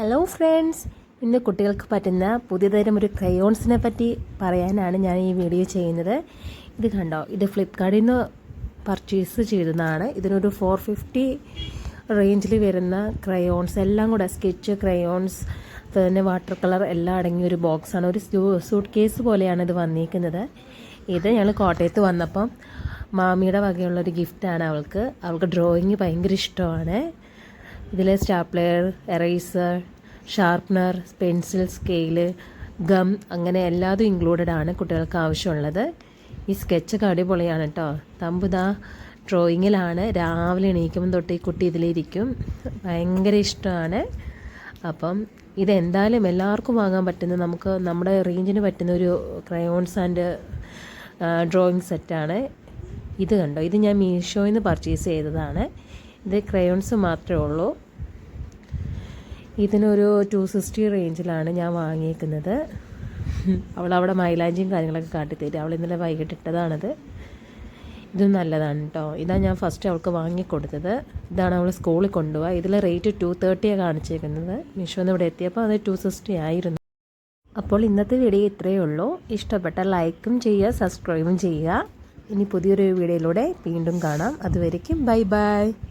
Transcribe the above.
Hello friends ഇന്ന് കുട്ടികൾക്ക് പറ്റുന്ന പുതിയതരം ഒരു ക്രയോൺസിനെ പറ്റി പറയാനാണ് ഞാൻ ഈ വീഡിയോ ചെയ്യുന്നത്. ഇത് കണ്ടോ? ഇത് ഫ്ലിപ്കാർട്ടിൽ നിന്ന് പർച്ചേസ് ചെയ്തതാണ്. ഇതിനൊരു ഫോർ ഫിഫ്റ്റി റേഞ്ചിൽ വരുന്ന ക്രയോൺസ് എല്ലാം കൂടെ സ്കെച്ച് ക്രയോൺസ് പിന്നെ വാട്ടർ കളർ എല്ലാം അടങ്ങിയ ഒരു ബോക്സാണ് ഒരു സൂട്ട് കേസ് പോലെയാണ് ഇത് വന്നിരിക്കുന്നത് ഇത് ഞങ്ങൾ കോട്ടയത്ത് വന്നപ്പം മാമിയുടെ വകയുള്ളൊരു ഗിഫ്റ്റാണ് അവൾക്ക്. അവൾക്ക് ഡ്രോയിങ് ഭയങ്കര ഇഷ്ടമാണ്. ഇതിൽ stapler eraser sharpener pencil scale gum അങ്ങനെ എല്ലാതും ഇൻക്ലൂഡഡ് ആണ് കുട്ടികൾക്ക് ആവശ്യമുള്ളത്. ഈ സ്കെച്ചൊക്കെ അടിപൊളിയാണ് കേട്ടോ തമ്പുതാ ഡ്രോയിങ്ങിലാണ് രാവിലെ എണീക്കുമ്പോൾ തൊട്ട് ഈ കുട്ടി ഇതിലിരിക്കും ഭയങ്കര ഇഷ്ടമാണ്. അപ്പം ഇതെന്തായാലും എല്ലാവർക്കും വാങ്ങാൻ പറ്റുന്ന നമുക്ക് നമ്മുടെ റേഞ്ചിന് പറ്റുന്ന ഒരു ക്രയോൺസ് ആൻഡ് ഡ്രോയിങ് സെറ്റാണ് ഇത് കണ്ടോ? ഇത് ഞാൻ മീഷോയിൽ നിന്ന് പർച്ചേസ് ചെയ്തതാണ്. ഇത് ക്രയോൺസ് മാത്രമേ ഉള്ളൂ. ഇതിനൊരു ടു സിക്സ്റ്റി റേഞ്ചിലാണ് ഞാൻ വാങ്ങിയേക്കുന്നത്. അവിടെ മൈലാഞ്ചിയും കാര്യങ്ങളൊക്കെ കാട്ടിത്തരും. അവൾ ഇന്നലെ വൈകിട്ട് ഇട്ടതാണത്. ഇതും നല്ലതാണ് കേട്ടോ ഇതാണ് ഞാൻ ഫസ്റ്റ് അവൾക്ക് വാങ്ങിക്കൊടുത്തത്. ഇതാണ് അവൾ സ്കൂളിൽ കൊണ്ടുപോകുക ഇതിൽ റേറ്റ് ടു തേർട്ടിയാണ് കാണിച്ചേക്കുന്നത്. മീഷോന്ന് ഇവിടെ എത്തിയപ്പോൾ അത് ടു സിക്സ്റ്റി ആയിരുന്നു. അപ്പോൾ ഇന്നത്തെ വീഡിയോ ഇത്രയേ ഉള്ളൂ. ഇഷ്ടപ്പെട്ട ലൈക്കും ചെയ്യുക സബ്സ്ക്രൈബും ചെയ്യുക. ഇനി പുതിയൊരു വീഡിയോയിലൂടെ വീണ്ടും കാണാം. അതുവരയ്ക്കും ബൈ ബൈ